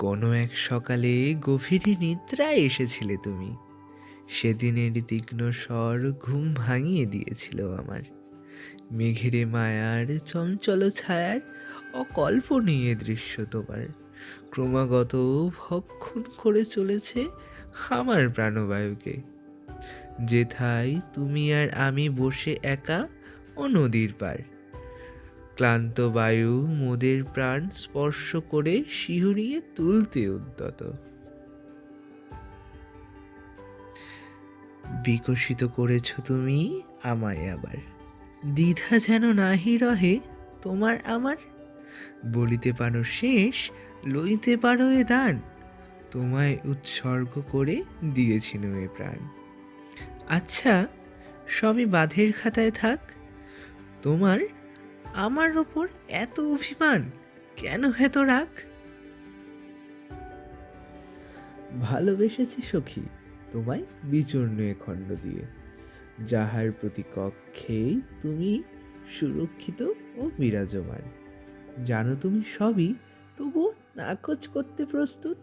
কোনো এক সকালে গভীরে নিদ্রায় এসেছিলে তুমি। সেদিনের তীক্ষ্ণ স্বর ঘুম ভাঙিয়ে দিয়েছিল আমার। মেঘেরে মায়ার চঞ্চল ছায়ার অকল্পনীয় দৃশ্য তোমার। ক্রমাগত ভক্ষণ করে চলেছে আমার প্রাণবায়ুকে। যেথায় তুমি আর আমি বসে একা ও নদীর পার। ক্লান্ত বায়ু মোদের প্রাণ স্পর্শ করে শিহরিয়ে তুলতে উদ্যত। বিকশিত করেছ তুমি আমায় আবার। দ্বিধা যেন নাহি রহে তোমার আমার। বলিতে পারো শেষ, লইতে পারো এ দান। তোমায় উৎসর্গ করে দিয়েছিল এ প্রাণ। আচ্ছা সবই বাঁধের খাতায় থাক। তোমার আমার ওপর এত অভিমান? কেন এত রাগ? ভালোবেসেছি সখী, তোমায় বিচূর্ণ খণ্ড দিয়ে। যাহার প্রতি কক্ষেই তুমি সুরক্ষিত ও বিরাজমান। জানো তুমি সবই, তবুও নাকচ করতে প্রস্তুত?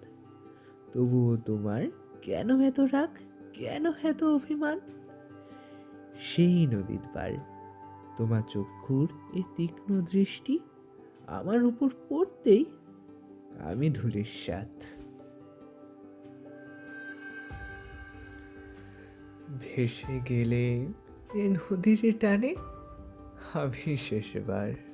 তবুও তোমার কেন এত রাগ? কেন এত অভিমান? সেই নদীর পার তোমার চক্ষুর এ তীক্ষ্ণ দৃষ্টি আমার উপর পড়তেই আমি ধুলির সাথ ভেসে গেলে এ নদীর টানে আমি শেষবার।